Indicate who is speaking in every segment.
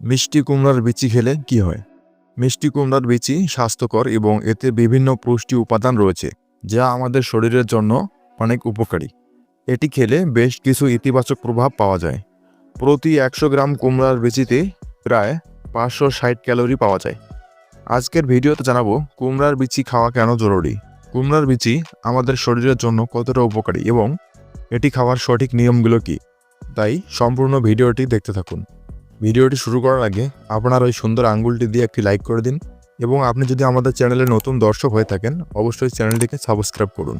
Speaker 1: মিষ্টি কুমড়ার বিচি খেলে কি হয়? মিষ্টি কুমড়ার বিচি স্বাস্থ্যকর এবং এতে বিভিন্ন পুষ্টি উপাদান রয়েছে, যা আমাদের শরীরের জন্য অনেক উপকারী। এটি খেলে বেশ কিছু ইতিবাচক প্রভাব পাওয়া যায়। প্রতি একশো গ্রাম কুমড়ার বিচিতে প্রায় পাঁচশো ষাট ক্যালোরি পাওয়া যায়। আজকের ভিডিওতে জানাব কুমড়ার বিচি খাওয়া কেন জরুরি? কুমড়ার বিচি আমাদের শরীরের জন্য কতটা উপকারী এবং এটি খাওয়ার সঠিক নিয়মগুলো কি? তাই সম্পূর্ণ ভিডিওটি দেখতে থাকুন। ভিডিওটি শুরু করার আগে আপনার ওই সুন্দর আঙ্গুলটি দিয়ে একটি লাইক করে দিন এবং আপনি যদি আমাদের চ্যানেলে নতুন দর্শক হয়ে থাকেন, অবশ্যই চ্যানেলটিকে সাবস্ক্রাইব করুন।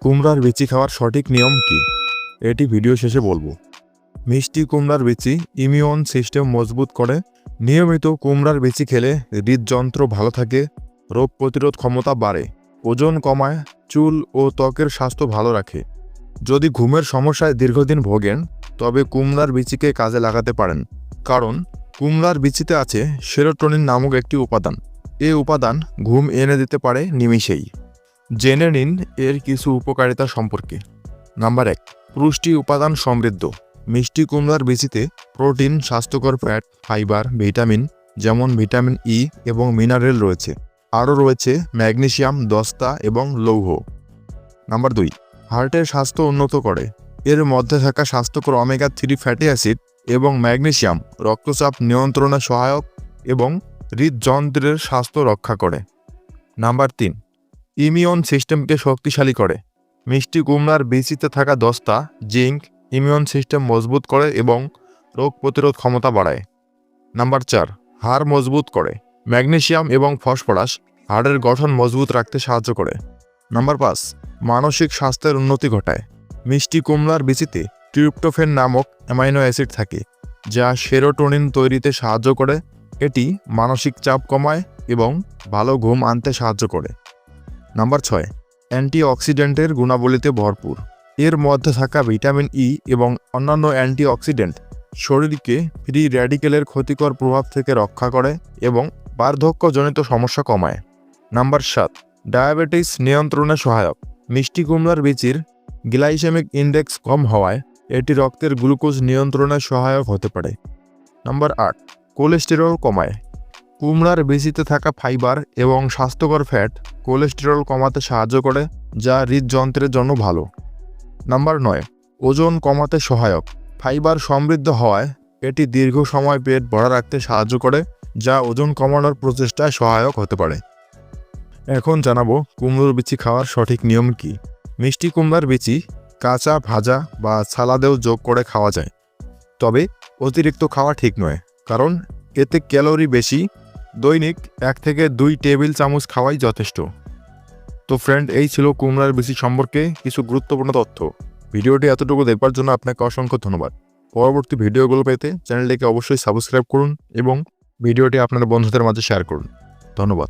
Speaker 1: কুমড়ার বিচি খাওয়ার সঠিক নিয়ম কি? এটি ভিডিও শেষে বলব। মিষ্টি কুমড়ার বিচি ইমিউন সিস্টেম মজবুত করে। নিয়মিত কুমড়ার বিচি খেলে হৃদযন্ত্র ভালো থাকে, রোগ প্রতিরোধ ক্ষমতা বাড়ে, ওজন কমায়, চুল ও ত্বকের স্বাস্থ্য ভালো রাখে। যদি ঘুমের সমস্যায় দীর্ঘদিন ভোগেন, তবে কুমড়ার বিচিকে কাজে লাগাতে পারেন। কারণ কুমড়ার বিচিতে আছে সেরোটোনিন নামক একটি উপাদান। এই উপাদান ঘুম এনে দিতে পারে নিমিষেই। জেনে নিন এর কিছু উপকারিতা সম্পর্কে। নাম্বার এক, পুষ্টি উপাদান সমৃদ্ধ। মিষ্টি কুমড়ার বিচিতে প্রোটিন, স্বাস্থ্যকর ফ্যাট, ফাইবার, ভিটামিন, যেমন ভিটামিন ই এবং মিনারেল রয়েছে। আরও রয়েছে ম্যাগনেশিয়াম দস্তা এবং লৌহ। নাম্বার দুই, হার্টের স্বাস্থ্য উন্নত করে। এর মধ্যে থাকা স্বাস্থ্যকর অমেগা থ্রি ফ্যাটি অ্যাসিড এবং ম্যাগনেসিয়াম রক্তচাপ নিয়ন্ত্রণে সহায়ক এবং হৃদযন্ত্রের স্বাস্থ্য রক্ষা করে। নাম্বার তিন, ইমিউন সিস্টেমকে শক্তিশালী করে। মিষ্টি কুমড়ার বিচিতে থাকা দস্তা, জিঙ্ক ইমিউন সিস্টেম মজবুত করে এবং রোগ প্রতিরোধ ক্ষমতা বাড়ায়। নাম্বার চার, হাড় মজবুত করে। ম্যাগনেসিয়াম এবং ফসফরাস হাড়ের গঠন মজবুত রাখতে সাহায্য করে। নাম্বার পাঁচ, মানসিক স্বাস্থ্যের উন্নতি ঘটায়। মিষ্টি কুমড়ার বিচিতে ট্রিপ্টোফেন নামক অ্যামাইনো অ্যাসিড থাকে, যা সেরোটোনিন তৈরিতে সাহায্য করে। এটি মানসিক চাপ কমায় এবং ভালো ঘুম আনতে সাহায্য করে। নাম্বার ছয়, অ্যান্টিঅক্সিডেন্টের গুণাবলীতে ভরপুর। এর মধ্যে থাকা ভিটামিন ই এবং অন্যান্য অ্যান্টিঅক্সিডেন্ট শরীরকে ফ্রি র্যাডিকেলের ক্ষতিকর প্রভাব থেকে রক্ষা করে এবং বার্ধক্যজনিত সমস্যা কমায়। নাম্বার সাত, ডায়াবেটিস নিয়ন্ত্রণে সহায়ক। মিষ্টি কুমড়ার বীচির গ্লাইসেমিক ইন্ডেক্স কম হওয়ায় এটি রক্তের গ্লুকোজ নিয়ন্ত্রণে সহায়ক হতে পারে। নাম্বার আট, কোলেস্টেরল কমায়। কুমড়ার বেশিতে থাকা ফাইবার এবং স্বাস্থ্যকর ফ্যাট কোলেস্টেরল কমাতে সাহায্য করে, যা হৃদযন্ত্রের জন্য ভালো। নাম্বার নয়, ওজন কমাতে সহায়ক। ফাইবার সমৃদ্ধ হওয়ায় এটি দীর্ঘ সময় পেট ভরা রাখতে সাহায্য করে, যা ওজন কমানোর প্রচেষ্টায় সহায়ক হতে পারে। এখন জানাব কুমড়োর বিচি খাওয়ার সঠিক নিয়ম কি। মিষ্টি কুমড়ার বিচি কাঁচা, ভাজা বা সালাদেও যোগ করে খাওয়া যায়। তবে অতিরিক্ত খাওয়া ঠিক নয়, কারণ এতে ক্যালোরি বেশি, দৈনিক এক থেকে দুই টেবিল চামচ খাওয়াই যথেষ্ট। তো ফ্রেন্ড এই ছিল কুমড়ার বেশি সম্পর্কে কিছু গুরুত্বপূর্ণ তথ্য। ভিডিওটি এতটুকু দেখবার জন্য আপনাকে অসংখ্য ধন্যবাদ। পরবর্তী ভিডিওগুলো পেতে চ্যানেলটিকে অবশ্যই সাবস্ক্রাইব করুন এবং ভিডিওটি আপনার বন্ধুদের মাঝে শেয়ার করুন। ধন্যবাদ।